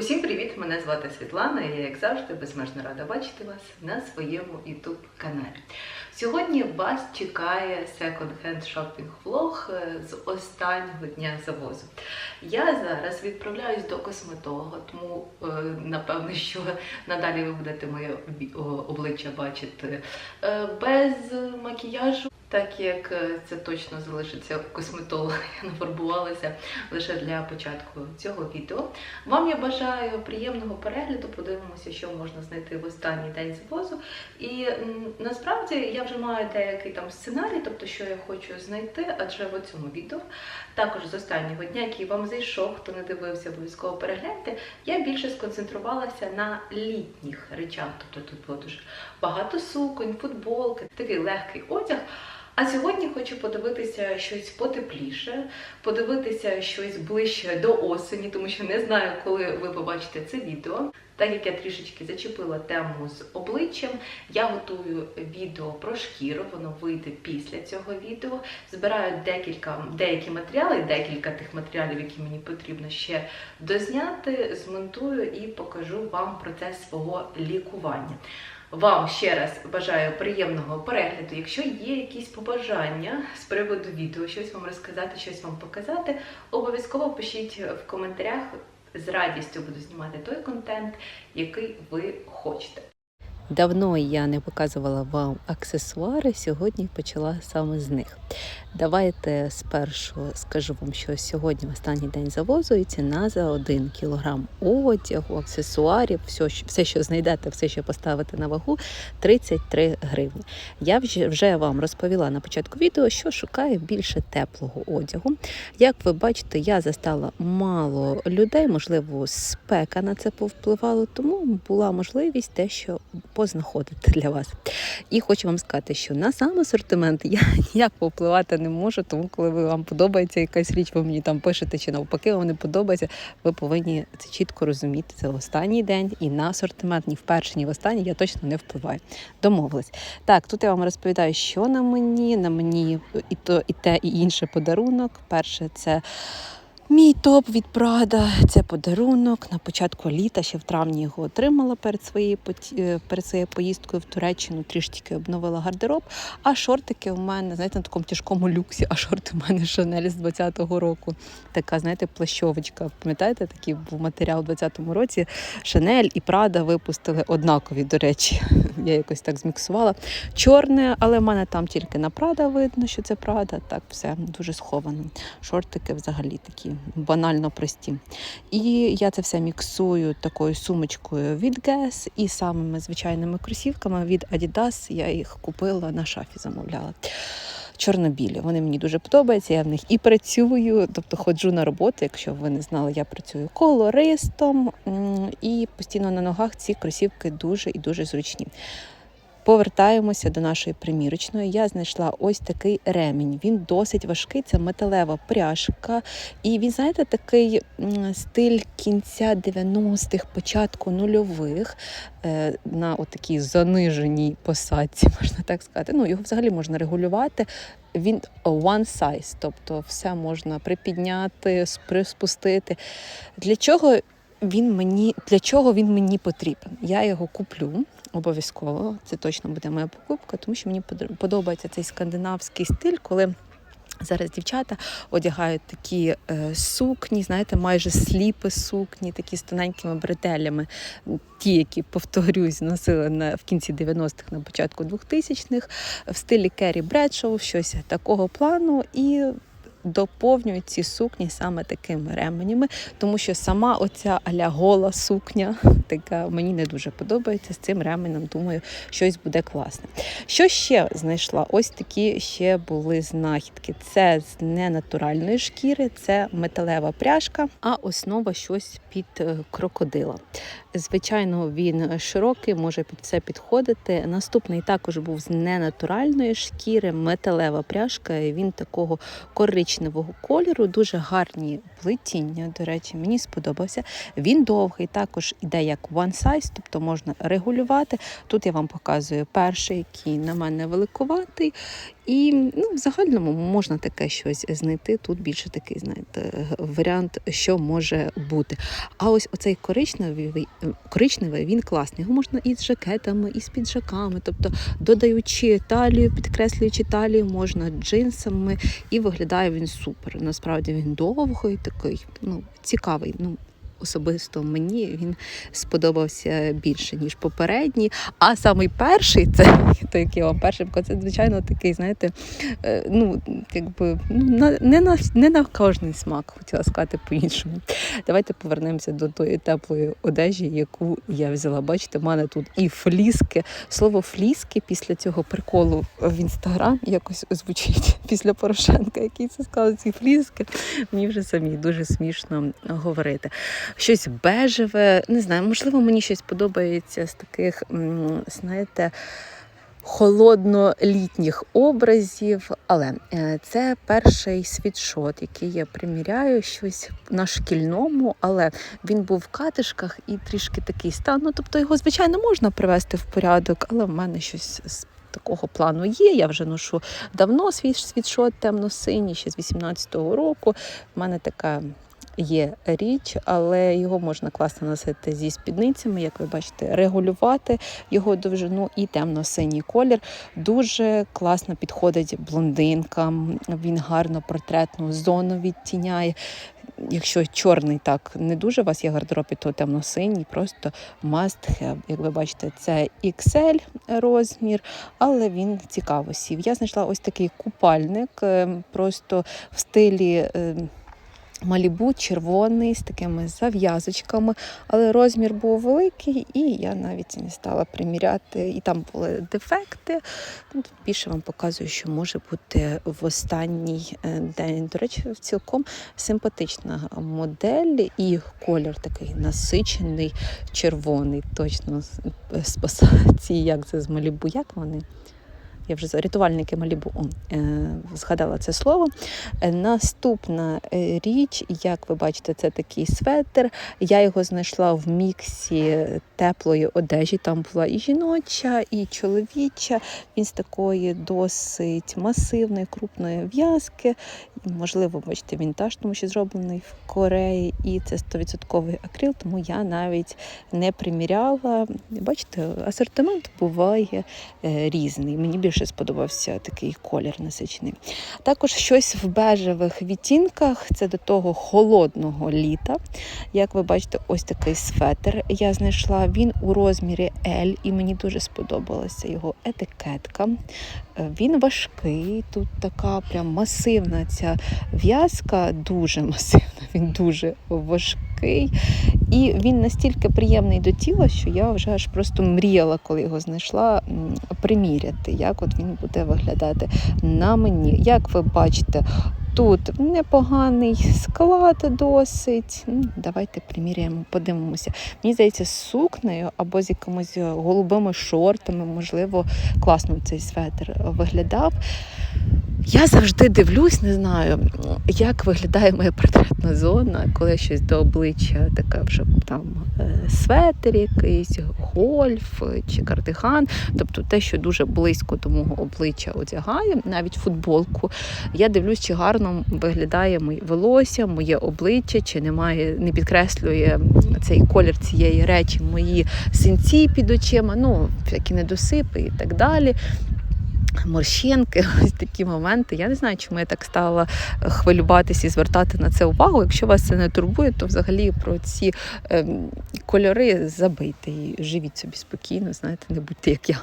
Усім привіт! Мене звати Світлана. і Я, як завжди, безмежно рада бачити вас на своєму youtube каналі. Сьогодні вас чекає секонд-хенд шопінг влог з останнього дня завозу. Я зараз відправляюсь до косметолога, тому е, напевно, що надалі ви будете моє обличчя бачити е, без макіяжу. Так як е, це точно залишиться у косметолога, я нафарбувалася лише для початку цього відео. Вам я бажаю приємного перегляду. Подивимося, що можна знайти в останній день завозу. І насправді я вже маю деякий там сценарій, тобто що я хочу знайти, адже в цьому відео, також з останнього дня, який вам зайшов, хто не дивився, обов'язково перегляньте. Я більше сконцентрувалася на літніх речах. Тобто тут було дуже багато суконь, футболки, такий легкий одяг. А сьогодні хочу подивитися щось потепліше, подивитися щось ближче до осені, тому що не знаю, коли ви побачите це відео. Так як я трішечки зачепила тему з обличчям, я готую відео про шкіру, воно вийде після цього відео. Збираю декілька деякі матеріали, декілька тих матеріалів, які мені потрібно ще дозняти, змонтую і покажу вам процес свого лікування. Вам ще раз бажаю приємного перегляду. Якщо є якісь побажання з приводу відео, щось вам розказати, щось вам показати, обов'язково пишіть в коментарях. З радістю буду знімати той контент, який ви хочете. Давно я не показувала вам аксесуари, сьогодні почала саме з них. Давайте спершу скажу вам, що сьогодні останній день завозу і ціна за 1 кілограм одягу, аксесуарів, все, що- все, що знайдете, все, що поставите на вагу, 33 гривні. Я вже, вам розповіла на початку відео, що шукаю більше теплого одягу. Як ви бачите, я застала мало людей, можливо, спека на це повпливало, тому була можливість дещо познаходити для вас. І хочу вам сказати, що на сам асортимент я ніяк повпливати не можу, тому коли вам подобається якась річ, ви мені там пишете, чи навпаки вам не подобається, ви повинні це чітко розуміти. Це останній день, і на асортимент ні в перший, ні в останній я точно не впливаю. Домовились. Так, тут я вам розповідаю, що на мені. На мені і то, і те, і інше подарунок. Перше, це. Мій топ від Прада це подарунок. На початку літа, ще в травні його отримала перед своєю е, перед своєю поїздкою в Туреччину. Трішки обновила гардероб. А шортики у мене, знаєте, на такому тяжкому люксі. А шорти у мене Шанель з 20-го року. Така, знаєте, плащовочка. Пам'ятаєте, такий був матеріал у 20-му році. Шанель і Прада випустили однакові, до речі. Я якось так зміксувала. Чорне, але в мене там тільки на Прада видно, що це Прада. Так, все дуже сховано. Шортики взагалі такі банально прості. І я це все міксую такою сумочкою від Guess і самими звичайними кросівками від Adidas. Я їх купила на шафі, замовляла. Чорно-білі. Вони мені дуже подобаються. Я в них і працюю, тобто ходжу на роботу. Якщо ви не знали, я працюю колористом і постійно на ногах ці кросівки дуже і дуже зручні. Повертаємося до нашої примірочної. Я знайшла ось такий ремінь. Він досить важкий, це металева пряжка. І він, знаєте, такий стиль кінця 90-х, початку нульових е, на отакій заниженій посадці, можна так сказати. Ну, його взагалі можна регулювати. Він one size, тобто все можна припідняти, спри- спустити. Для чого він мені для чого він мені потрібен? Я його куплю обов'язково. Це точно буде моя покупка, тому що мені подо- подобається цей скандинавський стиль, коли. Зараз дівчата одягають такі е, сукні, знаєте, майже сліпи сукні, такі з тоненькими бретелями. Ті, які, повторюсь, носили на, в кінці 90-х, на початку 2000-х, в стилі Керрі Бредшоу, щось такого плану. І доповнюють ці сукні саме такими ременями, тому що сама оця аля гола сукня, така мені не дуже подобається. З цим ременем, думаю, щось буде класне. Що ще знайшла? Ось такі ще були знахідки. Це з ненатуральної шкіри, це металева пряжка, а основа щось під е, крокодила. Звичайно, він широкий, може під все підходити. Наступний також був з ненатуральної шкіри, металева пряжка. Він такого коричневого коричневого кольору, дуже гарні плетіння. До речі, мені сподобався. Він довгий, також іде як one size, тобто можна регулювати. Тут я вам показую перший, який на мене великуватий. І ну, в загальному можна таке щось знайти. Тут більше такий, знаєте, варіант, що може бути. А ось оцей коричневий, коричневий він класний. Його можна і з жакетами, і з піджаками. Тобто, додаючи талію, підкреслюючи талію, можна джинсами, і виглядає він супер. Насправді він довгий, такий, ну, цікавий. Ну, Особисто мені він сподобався більше, ніж попередній. А самий перший, це той, який вам перший це, звичайно, такий, знаєте, е, ну, якби ну, не, на, не на кожний смак, хотіла сказати по-іншому. Давайте повернемося до тої теплої одежі, яку я взяла. Бачите, в мене тут і фліски. Слово фліски після цього приколу в інстаграм якось звучить після Порошенка, який це сказав, ці фліски. Мені вже самі дуже смішно говорити. Щось бежеве, не знаю, можливо, мені щось подобається з таких, знаєте, холодно-літніх образів. Але е, це перший світшот, який я приміряю щось на шкільному, але він був в катишках і трішки такий стан. Ну, тобто його, звичайно, можна привести в порядок, але в мене щось з такого плану є. Я вже ношу давно свій світшот темно-синій, ще з 18-го року. В мене така є річ, але його можна класно носити зі спідницями, як ви бачите, регулювати його довжину і темно-синій колір. Дуже класно підходить блондинкам. Він гарно портретну зону відтіняє. Якщо чорний так не дуже у вас є гардеробі, то темно-синій, просто must have. Як ви бачите, це XL розмір, але він цікаво сів. Я знайшла ось такий купальник, е, просто в стилі. Е, Малібу червоний з такими зав'язочками, але розмір був великий, і я навіть не стала приміряти. І там були дефекти. Більше вам показую, що може бути в останній е, день. До речі, цілком симпатична модель, і колір такий насичений, червоний. Точно з- пасації, як це з Малібу, як вони. Я вже рятувальники Малібу е, згадала це слово. Е, Наступна е, річ, як ви бачите, це такий светр. Я його знайшла в міксі теплої одежі. Там була і жіноча, і чоловіча. Він з такої досить масивної, крупної в'язки. Можливо, бачите, вінтаж, тому що зроблений в Кореї, і це 100% акрил, тому я навіть не приміряла. Бачите, асортимент буває різний. Мені більше сподобався такий колір насичений. Також щось в бежевих відтінках. Це до того холодного літа. Як ви бачите, ось такий светр я знайшла. Він у розмірі L, і мені дуже сподобалася його етикетка. Е, Він важкий, тут така прям масивна ця в'язка, дуже масивна, він дуже важкий. І він настільки приємний до тіла, що я вже аж просто мріяла, коли його знайшла, приміряти, як от він буде виглядати на мені. Як ви бачите, тут непоганий склад досить. М, Давайте приміряємо, подивимося. Мені здається, з сукнею або з якимись голубими шортами, можливо, класно цей светр виглядав. Я завжди дивлюсь, не знаю, як виглядає моя портретна зона, коли щось до обличчя, таке вже там е, светр якийсь, гольф чи кардиган, тобто те, що дуже близько до мого обличчя одягаю, навіть футболку. Я дивлюсь, чи гарно виглядає моє волосся, моє обличчя, чи немає, не підкреслює цей колір цієї речі, мої синці під очима, ну, всякі недосипи і так далі. Морщинки, ось такі моменти. Я не знаю, чому я так стала хвилюватися і звертати на це увагу. Якщо вас це не турбує, то взагалі про ці ем, кольори забийте і живіть собі спокійно, знаєте, не будьте як я.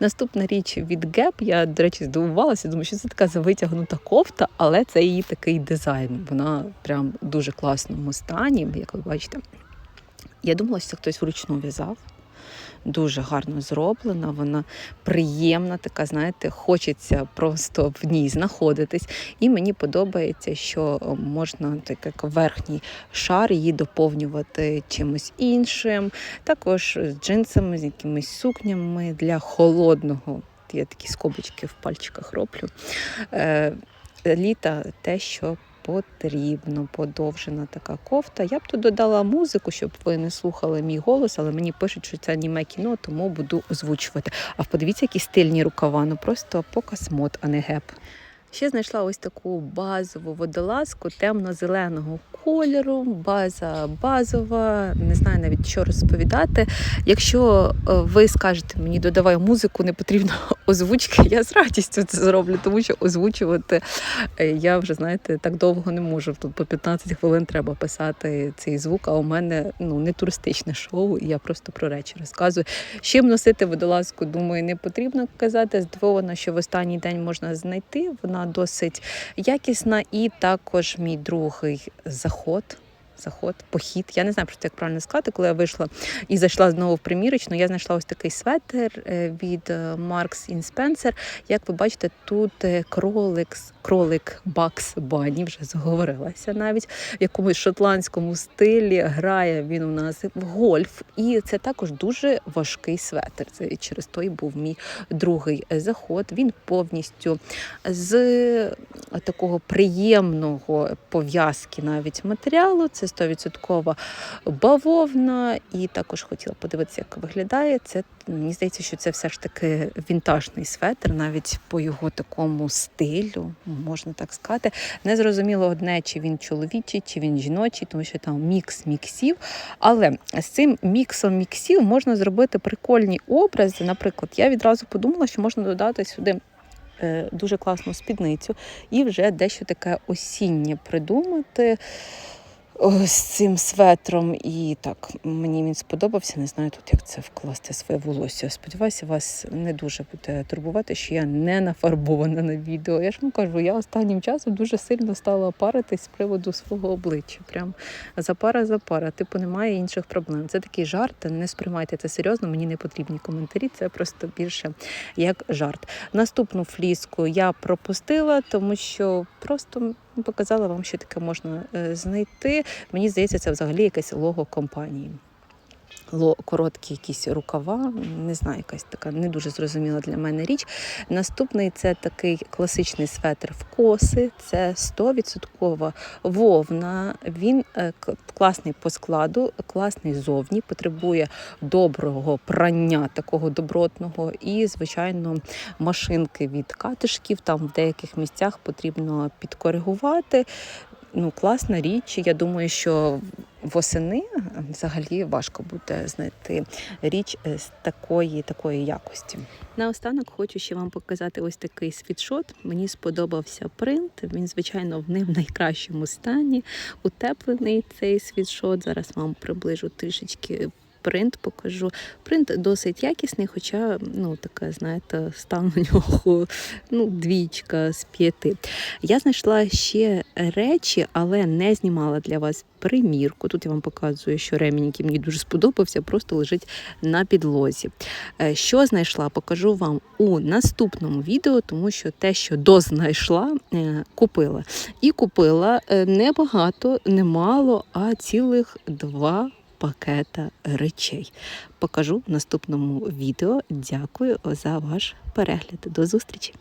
Наступна річ від Gap, я, до речі, здивувалася, думаю, що це така завитягнута кофта, але це її такий дизайн. Вона прям в дуже класному стані, як ви бачите. Я думала, що це хтось вручну в'язав. Дуже гарно зроблена, вона приємна, така, знаєте, хочеться просто в ній знаходитись. І мені подобається, що можна так як верхній шар її доповнювати чимось іншим, також з джинсами, з якимись сукнями для холодного. Я такі скобочки в пальчиках роблю. Е, літа те, що потрібно. Подовжена така кофта. Я б тут додала музику, щоб ви не слухали мій голос, але мені пишуть, що це німе кіно, тому буду озвучувати. А подивіться, які стильні рукава. Ну просто показ мод, а не геп. Ще знайшла ось таку базову водолазку темно-зеленого кольору. База базова, не знаю навіть що розповідати. Якщо е, ви скажете мені, додавай музику, не потрібно озвучки, я з радістю це зроблю, тому що озвучувати е, я вже знаєте так довго не можу. Тут по 15 хвилин треба писати цей звук. А у мене ну не туристичне шоу, і я просто про речі розказую. З Чим носити водолазку, думаю, не потрібно казати. Здивована, що в останній день можна знайти. Вона досить якісна, і також мій другий заход. Заход, похід. Я не знаю просто як правильно сказати, коли я вийшла і зайшла знову в примірочну. Я знайшла ось такий светер е, від е, Marks Spencer. Як ви бачите, тут е, кролик, кролик Бакс Бані, вже заговорилася навіть в якомусь шотландському стилі. Грає він у нас в гольф, і це також дуже важкий светр. Це через той був мій другий заход. Він повністю з такого приємного пов'язки навіть матеріалу. Це 100% бавовна, і також хотіла подивитися, як виглядає. Це мені здається, що це все ж таки вінтажний светр, навіть по його такому стилю, можна так сказати. Не зрозуміло одне, чи він чоловічий, чи він жіночий, тому що там мікс міксів. Але з цим міксом міксів можна зробити прикольні образи. Наприклад, я відразу подумала, що можна додати сюди. е, Дуже класну спідницю і вже дещо таке осіннє придумати з цим светром. І так, мені він сподобався. Не знаю тут, як це вкласти своє волосся. Сподіваюся, вас не дуже буде турбувати, що я не нафарбована на відео. Я ж вам кажу, я останнім часом дуже сильно стала паритись з приводу свого обличчя. Прям запара запара. Типу, немає інших проблем. Це такий жарт. Не сприймайте це серйозно. Мені не потрібні коментарі. Це просто більше як жарт. Наступну фліску я пропустила, тому що просто показала вам, що таке можна е, знайти. Мені здається, це взагалі якесь лого компанії. Короткі якісь рукава, не знаю, якась така не дуже зрозуміла для мене річ. Наступний це такий класичний светр в коси, це 100% вовна. Він е, класний по складу, класний зовні, потребує доброго прання, такого добротного, і, звичайно, машинки від катишків. Там в деяких місцях потрібно підкоригувати. Ну, класна річ. Я думаю, що восени взагалі важко буде знайти річ е, з такої, такої якості. Наостанок хочу ще вам показати ось такий світшот. Мені сподобався принт. Він, звичайно, в ним найкращому стані. Утеплений цей світшот. Зараз вам приближу трішечки. Принт покажу. Принт досить якісний, хоча ну така, знаєте, стан у нього ну, двічка з п'яти. Я знайшла ще речі, але не знімала для вас примірку. Тут я вам показую, що ремінь, який мені дуже сподобався, просто лежить на підлозі. Е, Що знайшла, покажу вам у наступному відео, тому що те, що дознайшла, е, купила. І купила е, не багато, не мало, а цілих два пакета речей. Покажу в наступному відео. Дякую за ваш перегляд. До зустрічі!